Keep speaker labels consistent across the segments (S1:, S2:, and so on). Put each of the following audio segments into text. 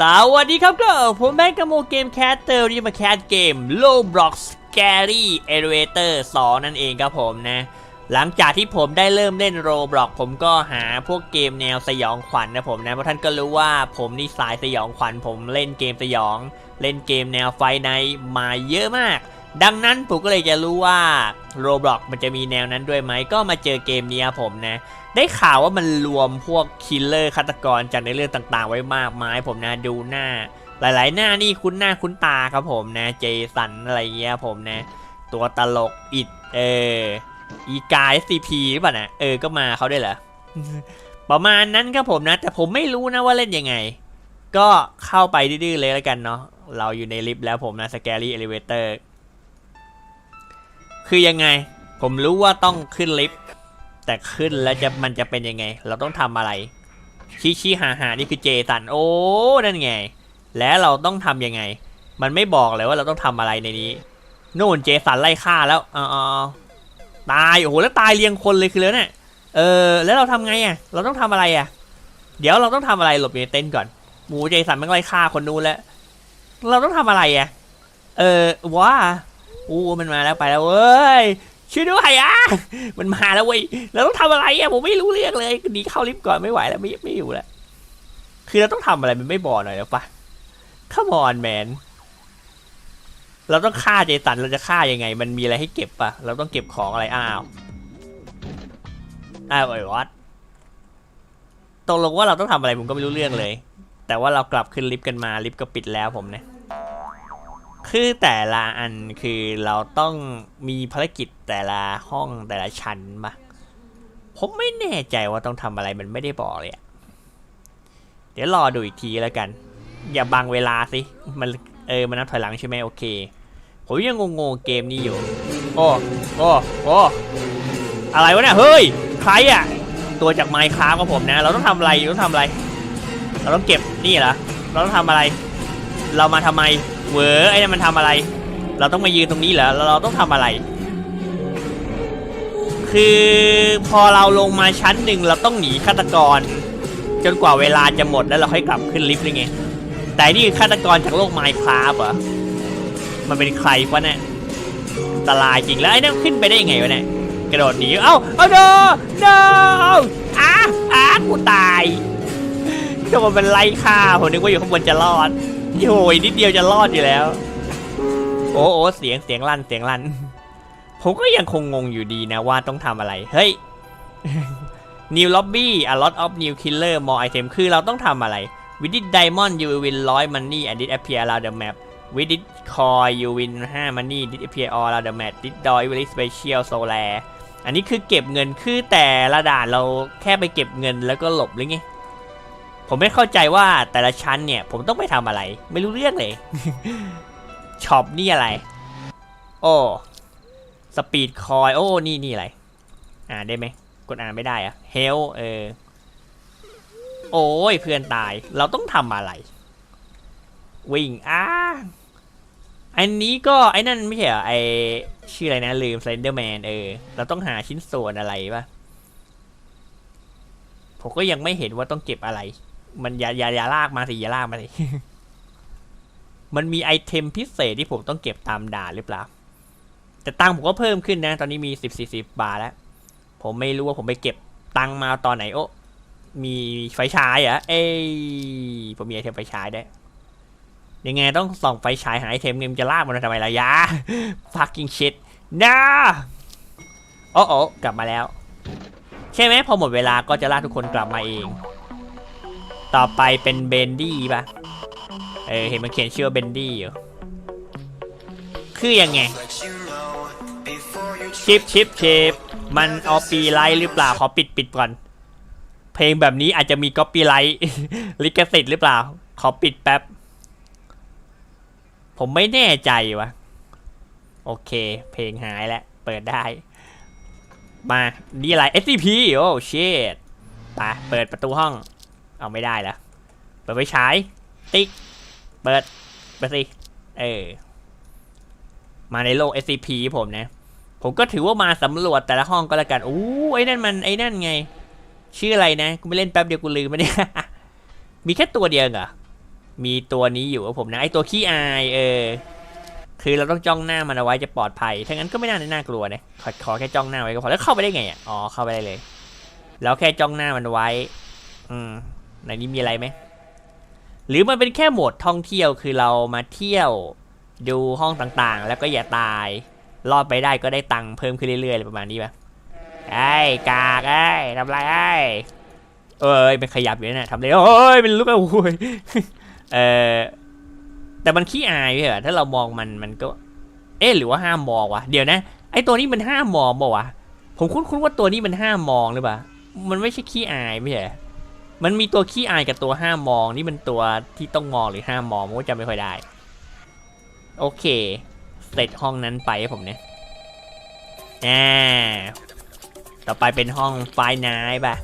S1: สวัสดีครับก็ผมแบงค์กโมเกมแคสเตอร์ที่มาแคสเกม Roblox Scary Elevator 2นั่นเองครับผมนะ หลังจากที่ผมได้เริ่มเล่นโรบล็อกผมก็หาพวกเกมแนวสยองขวัญนะผมนะ เพราะท่านก็รู้ว่าผมนี่สายสยองขวัญผมเล่นเกมสยอง เล่นเกมแนวไฟในมาเยอะมาก ดังนั้นผมก็เลยจะรู้ว่า Roblox มันจะมีแนวนั้นด้วยไหม ก็มาเจอเกมนี้ครับผมนะ ได้ข่าวว่ามันรวมพวกคิลเลอร์ฆาตกรจากในเรื่องต่างๆ ไว้มากมายผมนะดูหน้า หลายๆ หน้านี่คุ้นหน้าคุ้นตาครับผมนะ เจสันอะไรเงี้ยผมนะ ตัวตลกอิดเอออีกายซีพีหรือเปล่านะเออก็มาเขาได้เหรอประมาณนั้นครับผมนะ แต่ผมไม่รู้นะว่าเล่นยังไง ก็เข้าไปดื้อๆเลยแล้วกันเนาะเราอยู่ในลิฟต์แล้วผมนะสแกรี่เอลิเวเตอร์ คือยังไง ผมรู้ว่าต้องขึ้นลิฟต์แต่ขึ้นแล้วจะมันจะเป็นยังไง เราต้องทำอะไร ชี้ชี้หาหานี่คือเจสันโอ้นั่นไง แล้วเราต้องทำยังไง มันไม่บอกเลยว่าเราต้องทำอะไรในนี้นู่นเจสันไล่ฆ่าแล้วอ๋อตายโอ้โหแล้วตายเรียงคนเลยคือแล้วเนี่ยเออแล้วเราทำไงอะ เราต้องทำอะไรอะ เดี๋ยวเราต้องทำอะไรหลบอยู่ในเต็นท์ก่อนหมูเจสันมันไล่ฆ่าคนนู้นแล้วเราต้องทำอะไรอะ เออว้า อู้มันมาแล้วไปแล้วเว้ยช่วยด้วยอะมันมาแล้วเว้ยเราต้องทำอะไรอะผมไม่รู้เรื่องเลยหนีเข้าลิฟต์ก่อนไม่ไหวแล้วไม่ไม่อยู่แล้วคือเราต้องทำอะไรมันไม่บอหน่อยหรอปะ Come on man เราต้องฆ่าเจสันเราจะฆ่ายังไง มันมีอะไรให้เก็บปะเราต้องเก็บของอะไรอ้าวอ้าวไอ้วัดตกลงว่าเราต้องทำอะไรผมก็ไม่รู้เรื่องเลย แต่ว่าเรากลับขึ้นลิฟต์กันมาลิฟต์ก็ปิดแล้วผมเนี่ย คือแต่ละอันคือเราต้องมีภารกิจแต่ละห้องแต่ละชั้นปะผมไม่แน่ใจว่าต้องทำอะไรมันไม่ได้บอกเลยอะเดี๋ยวรอดูอีกทีแล้วกัน อย่าบังเวลาสิ มันเออ มันนับถอยหลังใช่ไหมโอเค ผมยังงงๆเกมนี้อยู่ โอ้โอ้โอ้อะไรวะเนี่ยเฮ้ย ใครอะตัวจากไมค์คราฟกับผมนะ เราต้องทำอะไรเราต้องทำอะไร เราต้องเก็บนี่เหรอ เราต้องทำอะไร เรามาทำไม เหวอไอ้นั่นมันทำอะไร เราต้องมายืนตรงนี้เหรอแล้วเราต้องทำอะไร คือพอเราลงมาชั้นหนึ่งเราต้องหนีฆาตกร จนกว่าเวลาจะหมดแล้วเราค่อยกลับขึ้นลิฟต์เลยไงแต่นี่คือฆาตกรจากโลกไมค์คราฟเหรอมันเป็นใครวะเนี่ยตรายจริงแล้วไอ้นั่นขึ้นไปได้ยังไงวะเนี่ยกระโดดหนีเอ้าเอาโนโนอ้าอ้ากูตายโดนมันไล่ฆ่าผมนึกว่าอยู่ข้างบนจะรอด โอ้ยนิดเดียวจะรอดอยู่แล้ว โอ้โอเสียงเสียงลั่นเสียงลั่น ผมก็ยังคงงงอยู่ดีนะว่าต้องทำอะไร เฮ้ย New Lobby a lot of new killer more item คือเราต้องทำอะไร With it diamond you will win 100 money and it appear around the map With it coin you win 5 money it appear all around the map This door is very special so rare อันนี้คือเก็บเงินคือแต่ละด่านเราแค่ไปเก็บเงินแล้วก็หลบหรือไง ผมไม่เข้าใจว่าแต่ละชั้นเนี่ย ผมต้องไปทำอะไร ไม่รู้เรื่องเลยช็อปนี่อะไร โอ้สปีดคอยโอ้นี่นี่อะไร อ่านได้ไหมกดอ่านไม่ได้อะเฮลเออโอ้ยเพื่อนตายเราต้องทำอะไร วิ่งอ้าอันนี้ก็ไอ้นั่นไม่ใช่เหรอไอชื่ออะไรนะลืม s ซนเดอร์แมนเออเราต้องหาชิ้นส่วนอะไรปะผมก็ยังไม่เห็นว่าต้องเก็บอะไร มันอย่าอย่าอย่าลากมาสิอย่าลากมาสิ มันมีไอเทมพิเศษที่ผมต้องเก็บตามด่านหรือเปล่า แต่ตังผมก็เพิ่มขึ้นนะ ตอนนี้มีสิบสี่สิบบาทแล้ว ผมไม่รู้ว่าผมไปเก็บตังมาตอนไหนโอ้มีไฟฉายเหรอเอ้ยผมมีไอเทมไฟฉายได้ ยังไงต้องส่องไฟฉายหาไอเทมเงินจะลากมันทำไมล่ะยา fucking shit นะโอ้โอ้กลับมาแล้ว ใช่ไหมพอหมดเวลาก็จะลากทุกคนกลับมาเอง ต่อไปเป็นเบนดี้ป่ะเออเห็นมันเขียนชื่อเบนดี้อยู่ คือยังไง ชิปชิปชิปมันเอาปีไลท์หรือเปล่า ขอปิดปิดก่อน เพลงแบบนี้อาจจะมีก๊อปปี้ไลท์ลิขสิทธิ์หรือเปล่า ขอปิดแป๊บ ผมไม่แน่ใจวะโอเค เพลงหายแล้ว เปิดได้ มา นี่อะไร SCP โอ้เชดไปเปิดประตูห้อง เอาไม่ได้แล้วเปิดไฟฉาย ติ๊ก เปิดไปสิ เออ มาในโลก SCP ผมนะ ผมก็ถือว่ามาสำรวจแต่ละห้องก็แล้วกัน อู้ไอ้นั่นมันไอ้นั่นไง ชื่ออะไรนะ กูไม่เล่นแป๊บเดียวกูลืมไปเนี่ยมีแค่ตัวเดียวเหรอ มีตัวนี้อยู่กับผมนะ ไอตัวขี้อาย เออ คือเราต้องจ้องหน้ามันเอาไว้จะปลอดภัย ถ้างั้นก็ไม่น่าน่ากลัวนะ ขอขอแค่จ้องหน้าไว้ก็พอ แล้วเข้าไปได้ไงอะ อ๋อ เข้าไปได้เลย แล้วแค่จ้องหน้ามันไว้ อืม ในนี้มีอะไรไหม หรือมันเป็นแค่โหมดท่องเที่ยวคือเรามาเที่ยวดูห้องต่างๆ แล้วก็อย่าตาย รอดไปได้ก็ได้ตังค์เพิ่มขึ้นเรื่อยๆอะไรประมาณนี้ปะไอ้กากไอ้ทำไรไอ้เอ้ยเป็นขยับอยู่นั่นนะทำเลยโอ้ยเป็นลูกอะโยเออแต่มันขี้อายเหรอถ้าเรามองมันมันก็ เอ๊ะหรือว่าห้ามมองวะเดี๋ยวนะไอตัวนี้มันห้ามมองบ่าวะผมคุ้นๆว่าตัวนี้มันห้ามมองหรือเปล่ามันไม่ใช่ขี้อายไม่ใช่ มันมีตัวขี้อายกับตัวห้ามมองนี่มันตัวที่ต้องมองหรือห้ามมองผมก็จำไม่ค่อยได้ โอเค เสร็จห้องนั้นไปให้ผมเนี่ยอ่าต่อไปเป็นห้องไฟนายป่ะ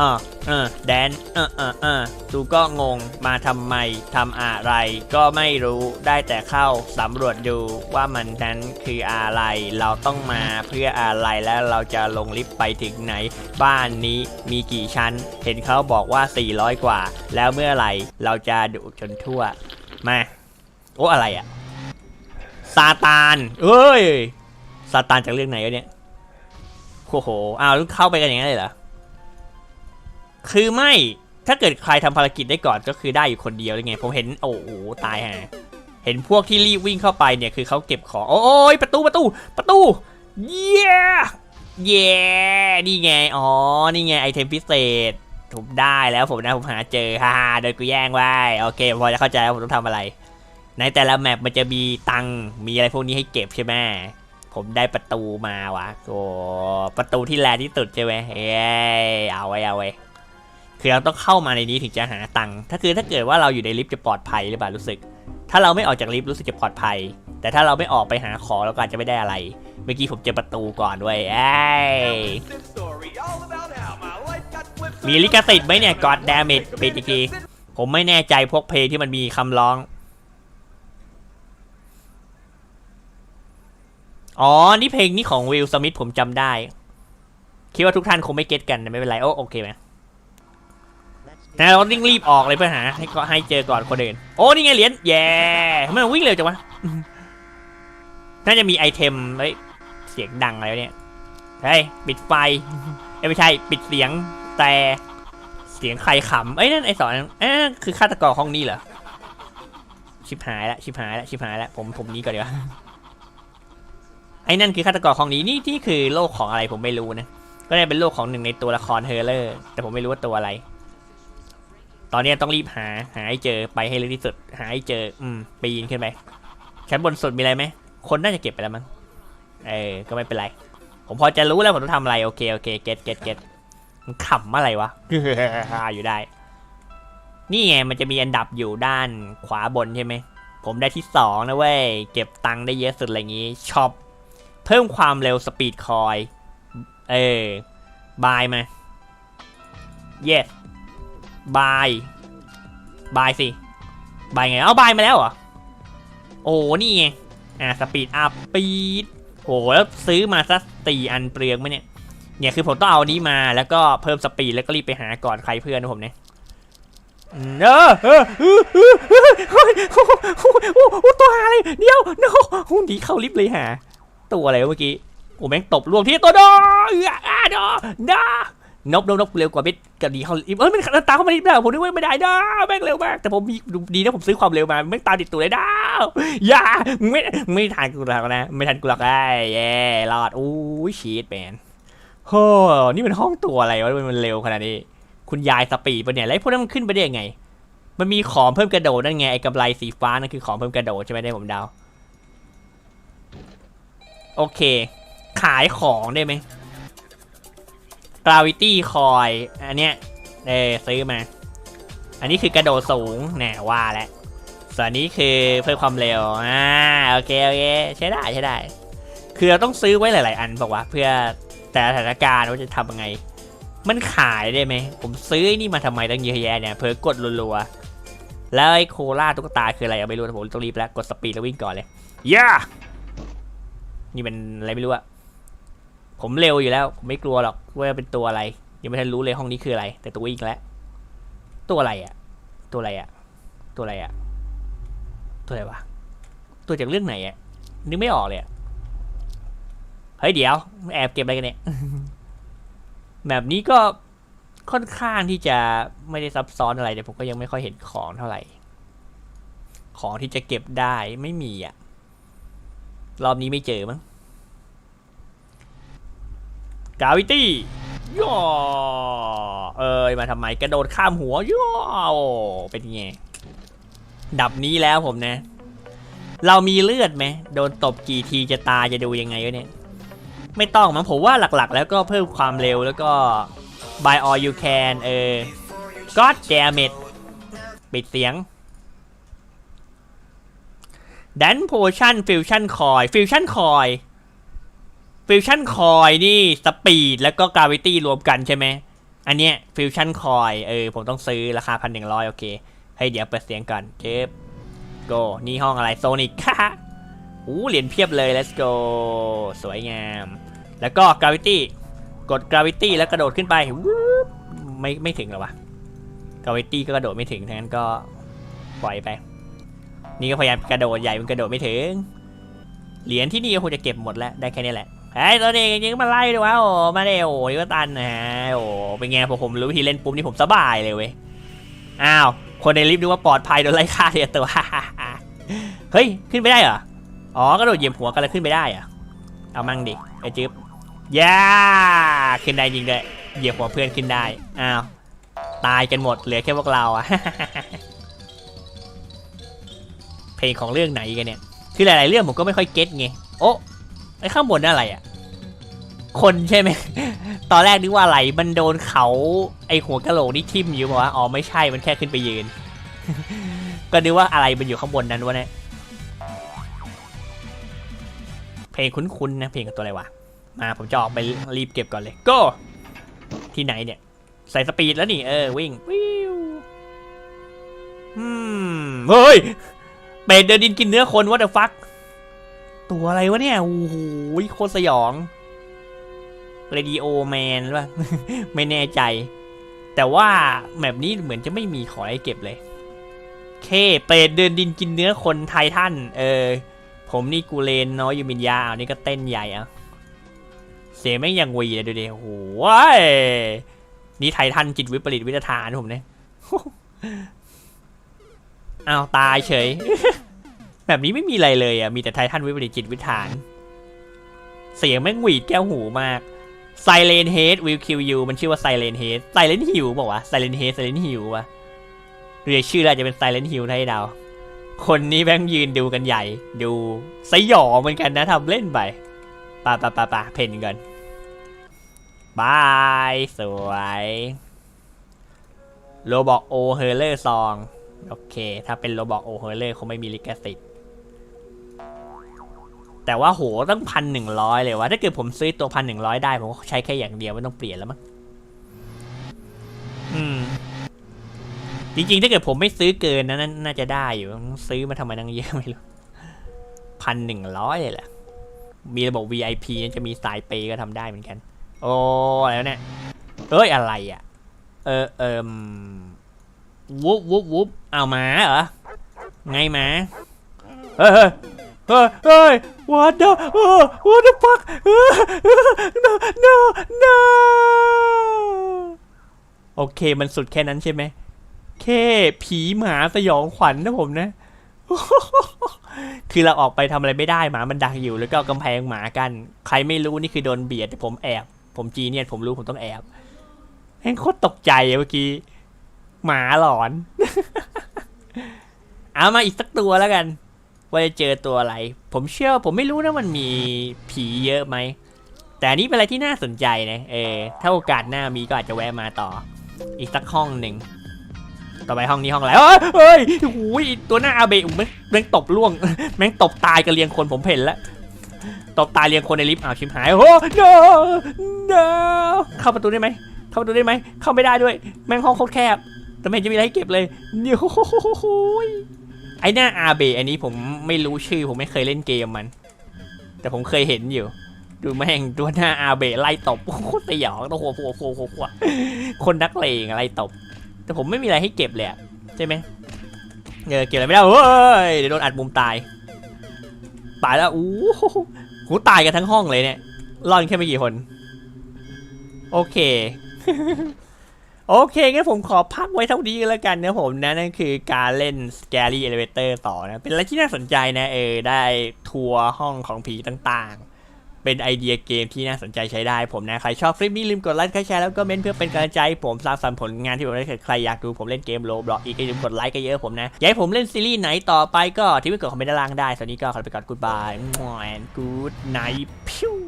S1: อ่าเออแดนเออเออเออดูก็งงมาทำไมทำอะไร ก็ไม่รู้ได้แต่เข้าสำรวจดูว่ามันนั้นคืออะไร เราต้องมาเพื่ออะไรแล้วเราจะลงลิฟต์ไปถึงไหน บ้านนี้มีกี่ชั้น เห็นเขาบอกว่า 400 กว่า แล้วเมื่อไหร่เราจะดูจนทั่ว มาโอ้อะไรอะซาตานเอ้ยซาตานจากเรื่องไหนเนี่ยโอ้โหอ้าวเข้าไปกันอย่างนั้นเลยเหรอ คือไม่ถ้าเกิดใครทำภารกิจได้ก่อนก็คือได้อยู่คนเดียวเลยไง ผมเห็นโอ้โหตายฮะเห็นพวกที่รีบวิ่งเข้าไปเนี่ยคือเขาเก็บของโอ้ยประตูประตูประตูเย้เย้นี่ไงอ๋อนี่ไงไอเทมพิเศษถูกได้แล้วผมนะผมหาเจอฮ่าโดยกูแย่งไว้โอเคพอจะเข้าใจแล้วผมต้องทำอะไร ในแต่ละแมปมันจะมีตังมีอะไรพวกนี้ให้เก็บใช่ไหมผมได้ประตูมาวะโอ้ประตูที่แรงที่สุดใช่ไหมเอ้ยเอาไว้เอาไว้ คือเราต้องเข้ามาในนี้ถึงจะหาตังค์ถ้าคือถ้าเกิดว่าเราอยู่ในลิฟต์จะปลอดภัยหรือเปล่ารู้สึก ถ้าเราไม่ออกจากลิฟต์รู้สึกจะปลอดภัย แต่ถ้าเราไม่ออกไปหาของเราก็อาจจะไม่ได้อะไร เมื่อกี้ผมเจอประตูก่อนด้วยเอ้ยมีลิขสิทธิ์ไหมเนี่ย God damn it ปิดอีกทีผมไม่แน่ใจพวกเพลงที่มันมีคำร้องอ๋อ นี่เพลงนี้ของวิลสมิธผมจำได้ คิดว่าทุกท่านคงไม่เก็ตกัน ไม่เป็นไร โอ้โอเคไหม นะเราต้องรีบออกเลยเพื่อหาให้ก็ให้เจอก่อนคนอื่นโอ้นี่ไงเหรียญแย่ทำไมมันวิ่งเร็วจังวะน่าจะมีไอเทมเฮ้ยเสียงดังอะไรเนี่ยเฮ้ยปิดไฟเอ้ยไม่ใช่ปิดเสียงแต่เสียงใครขำเอ้ยนั่นไอสอนเอ้ยคือฆาตกรห้องนี้เหรอชิบหายละชิบหายละชิบหายละผมผมนี้ก่อนดีกว่าไอ้นั่นคือฆาตกรของนี้นี่ที่คือโลกของอะไรผมไม่รู้นะ ก็ได้เป็นโลกของหนึ่งในตัวละครเฮอร์เลอร์ แต่ผมไม่รู้ว่าตัวอะไร ตอนนี้ต้องรีบหาหาให้เจอไปให้เร็วที่สุดหาให้เจอ อืมปีนขึ้นไปชั้นบนสุดมีอะไรไหมคนน่าจะเก็บไปแล้วมั้งเออก็ไม่เป็นไร ผมพอจะรู้แล้วผมต้องทำอะไรโอเคโอเคเก็ตเก็ตเก็ตมันขำอะไรวะอยู่ได้ นี่ไงมันจะมีอันดับอยู่ด้านขวาบนใช่ไหมผมได้ที่สองนะเว้ยเก็บตังค์ได้เยอะสุดอะไรอย่างงี้ช็อปเพิ่มความเร็วสปีดคอย เออบายมา yes บายบายสิบายไงเอาบายมาแล้วเหรอ โอ้นี่ไงอ่าสปีดอัพปีดโอ้แล้วซื้อมาสักสี่อันเปลืองไหมเนี่ยเนี่ยคือผมต้องเอานี้มาแล้วก็เพิ่มสปีดแล้วก็รีบไปหาก่อนใครเพื่อนนะผมเนี่ยเออเออเออเออโอ้โหตัวหาเลยเดี๋ยวโน้โหดีเข้าลิฟต์เลยหาตัวอะไรเมื่อกี้โอ้แม่งตบรวมที่ตัวดอเออดอดา นบนบนบเร็วกว่าเบ็ดกับดีเขาเอ้ยมันตามเข้ามานิดเดียวผมนึกว่าไม่ได้ดาแม่งเร็วมาก แต่ผมมีดีนะผมซื้อความเร็วมาแม่งตามติดตัวเลยดาอย่าไม่ไม่ทันกูหรอกนะ ไม่ทันกูหรอกไอ้เย่รอดอู้ยชีตแมนโหนี่มันห้องตัวอะไรวะมันเร็วขนาดนี้ คุณยายสปีดปะเนี่ยแล้วไอพวกนั้นมันขึ้นไปได้ยังไง มันมีของเพิ่มกระโดดนั่นไงไอ้กำไรสีฟ้านั่นคือของเพิ่มกระโดดใช่ไหมได้ผมเดาโอเค ขายของได้ไหม gravity coin อันเนี้ยเออซื้อมา อันนี้คือกระโดดสูงแน่ว่าแล้วส่วนนี้คือเพิ่มความเร็วอ่าโอเคโอเคใช้ได้ใช้ได้ คือเราต้องซื้อไว้หลาย ๆ อันบอกว่าเพื่อแต่ละสถานการณ์ว่าจะทำยังไง มันขายได้ไหม ผมซื้อไอ้นี่มาทำไมตั้งเยอะแยะเนี่ยเพิ่กดรัวๆแล้วไอ้โคล่าตุ๊กตาคืออะไรเอาไม่รู้แต่ผมต้องรีบแล้วกดสปีดแล้ววิ่งก่อนเลยย่านี่เป็นอะไรไม่รู้อะ ผมเร็วอยู่แล้ว ผมไม่กลัวหรอกว่าเป็นตัวอะไร ยังไม่ทันรู้เลยห้องนี้คืออะไร แต่ตัววิ่งแล้ว ตัวอะไรอะตัวอะไรอะตัวอะไรอะตัวอะไรวะตัวจากเรื่องไหนอะนึกไม่ออกเลยเฮ้ยเดี๋ยวแอบเก็บอะไรกันเนี่ยแบบนี้ก็ค่อนข้างที่จะไม่ได้ซับซ้อนอะไรแต่ผมก็ยังไม่ค่อยเห็นของเท่าไหร่ ของที่จะเก็บได้ไม่มีอะ รอบนี้ไม่เจอมั้ง กาวิตี้ย่อเอ้ยมาทำไมกระโดดข้ามหัวย่อเป็นไงดับนี้แล้วผมนะ เรามีเลือดไหมโดนตบกี่ทีจะตายจะดูยังไงวะเนี่ย ไม่ต้องมั้งผมว่าหลักๆ แล้วก็เพิ่มความเร็วแล้วก็ by all you can เออ god damn it ปิดเสียงดันโพชั่นฟิวชั่นคอยฟิวชั่นคอย ฟิวชั่นคอยนี่สปีดแล้วก็กราวิตี้รวมกันใช่ไหม อันเนี้ยฟิวชั่นคอยเออผมต้องซื้อราคาพันหนึ่งร้อยโอเค ให้เดี๋ยวเปิดเสียงก่อนเจ็บ go นี่ห้องอะไรโซนิกค่ะอู้เหรียญเพียบเลย let's go สวยงาม แล้วก็ gravity กด gravity แล้วกระโดดขึ้นไปวูบไม่ไม่ถึงหรอวะ gravity ก็กระโดดไม่ถึงทั้งนั้นก็ปล่อยไป นี่ก็พยายามกระโดดใหญ่มันกระโดดไม่ถึง เหรียญที่นี่ก็คงจะเก็บหมดแล้วได้แค่นี้แหละ ไอ้ยตัวเด็กจริงๆมาไล่ด้วยวะโอ้มาเร็วโอ้ยก็ตันนะฮะโอ้เป็นไงพอผมรู้วิธีเล่นปุ๊บนี่ผมสบายเลยเว้ยอ้าวคนในลิฟต์นึกว่าปลอดภัยโดนไล่ฆ่าเดียตัวเฮ้ยขึ้นไปได้เหรออ๋อกระโดดเหยียบหัวกันแล้วขึ้นไปได้เหรอเอามั่งดิไอ้จิ๊บย่าขึ้นได้จริงด้วยเหยียบหัวเพื่อนขึ้นได้อ้าวตายกันหมดเหลือแค่พวกเราอะเพลงของเรื่องไหนกันเนี่ยคือหลาย ๆ เรื่องผมก็ไม่ค่อยเก็ตไงโอ้ ไอ้ข้างบนนั่นอะไรอะคนใช่ไหม ตอนแรกนึกว่าอะไร มันโดนเขา ไอหัวกะโหลกนี่ทิ่มอยู่บอกว่า อ๋อไม่ใช่ มันแค่ขึ้นไปยืน ก็นึกว่าอะไรมันอยู่ข้างบนนั้นวะเนี่ย เพลงคุ้นๆนะ เพลงกับตัวอะไรวะ มาผมจะออกไปรีบเก็บก่อนเลยก็ที่ไหนเนี่ย ใส่สปีดแล้วนี่ เออ วิ่ง วิวอืม เฮ้ย เป็ดเดินดินกินเนื้อคนว h a เด f ฟัก ตัวอะไรวะเนี่ย โอ้โหโคตรสยองเรดิโอแมนหรือเปล่าไม่แน่ใจ แต่ว่าแมปนี้เหมือนจะไม่มีขอให้เก็บเลย เค เปรตเดินดินกินเนื้อคนไททัน เออ ผมนี่กูเลนน้อยยูมินยาอันนี้ก็เต้นใหญ่อะเสียแม่งยังวีเลยดูดิโอ้โหยนี่ไททันจิตวิปริตวิทยาฐานผมเนี่ยอ้าวตายเฉย แบบนี้ไม่มีอะไรเลยอะ มีแต่ไททันวิปริตจิตวิทยาฐาน เสียงแม่งหวีดแก้วหูมาก Silent Head will kill you มันชื่อว่า Silent Head Silent Hill บอกว่า Silent Head Silent Hill วะเรียกชื่ออะไรจะเป็น Silent Hill ให้เดาคนนี้แม่งยืนดูกันใหญ่ ดูสยองเหมือนกันนะทำเล่นไปปะปะปะปะเพนกันบายสวยโรบอกโอเฮเลอร์ซอง โอเค ถ้าเป็นโรบอกโอเฮเลอร์คงไม่มีลิขสิทธิ์ แต่ว่าโหตั้งพันหนึ่งร้อยเลยวะถ้าเกิดผมซื้อตัวพันหนึ่งร้อยได้ ผมก็ใช้แค่อย่างเดียวไม่ต้องเปลี่ยนแล้วมั้งอืม จริงๆ ถ้าเกิดผมไม่ซื้อเกินนะนนน่าจะได้อยู่ ซื้อมาทำไมตั้งเยอะไม่รู้พันหนึ่งร้อยเลยแหละ มีระบบ VIP นั่นจะมีสายเปย์ก็ทำได้เหมือนกัน โอ้แล้วเนี่ย เอ้ยอะไรอะ เออเอมวุบวุบวุบเอาหมาเหรอ ไงหมาเฮ้ย เฮ้ยเฮ้ยเฮ้ย what the what the fuck no no no โอเคมันสุดแค่นั้นใช่ไหมแค่ผีหมาสยองขวัญนะผมนะ คือเราออกไปทำอะไรไม่ได้หมามันดักอยู่แล้วก็กำแพงหมากัน ใครไม่รู้นี่คือโดนเบียดแต่ผมแอบ ผมจีเนี่ยผมรู้ผมต้องแอบแม่งโคตรตกใจเมื่อกี้ หมาหลอน เอามาอีกสักตัวแล้วกัน ว่าจะเจอตัวอะไร ผมเชื่อผมไม่รู้นะมันมีผีเยอะไหม แต่นี้เป็นอะไรที่น่าสนใจนะ เออ ถ้าโอกาสหน้ามีก็อาจจะแวะมาต่อ อีกสักห้องหนึ่ง ต่อไปห้องนี้ห้องอะไรเอ้ยเฮ้ยโอ้โหตัวหน้าอาเบะแม่งตบล่วง แม่งตบตายกันเรียงคนผมเห็นแล้ว ตบตายเรียงคนในลิฟต์อ้าวชิมหาย โอ้โห no no เข้าประตูได้ไหม เข้าประตูได้ไหม เข้าไม่ได้ด้วย แม่งห้องโคตรแคบ แต่ไม่เห็นจะมีอะไรให้เก็บเลยเนี่ยโอ้โห ไอหน้าอาเบะอันนี้ผมไม่รู้ชื่อ ผมไม่เคยเล่นเกมมัน แต่ผมเคยเห็นอยู่ ดูแม่งตัวหน้าอาเบะไล่ตบโอ้โหสยองตัวหัวหัวหัวหัวคนนักเลงอะไรตบ แต่ผมไม่มีอะไรให้เก็บเลยใช่ไหมเออเก็บอะไรไม่ได้เฮ้ยเดี๋ยวโดนอัดมุมตายตายแล้วอู้หูตายกันทั้งห้องเลยเนี่ยรอดแค่ไม่กี่คน โอเค โอเคงั้นผมขอพักไว้เท่านี้กันแล้วกันนะผมนะนั่นคือการเล่น Scary Elevator ต่อนะ เป็นอะไรที่น่าสนใจนะเออได้ทัวร์ห้องของผีต่างๆ เป็นไอเดียเกมที่น่าสนใจใช้ได้ผมนะ ใครชอบคลิปนี้ลืมกดไลค์กดแชร์แล้วก็เม้นเพื่อเป็นกำลังใจ ผมสร้างสรรค์ผลงานที่ผมได้เกิดใครอยากดูผมเล่นเกมโลบล็อกอีกอย่าลืมกดไลค์กันเยอะผมนะ อยากให้ผมเล่นซีรีส์ไหนต่อไปก็ที่ไม่กดคอมเมนต์ด้านล่างได้สวัสดีก็ขอไปก่อนกูดบายมอนกูดไนท์พิว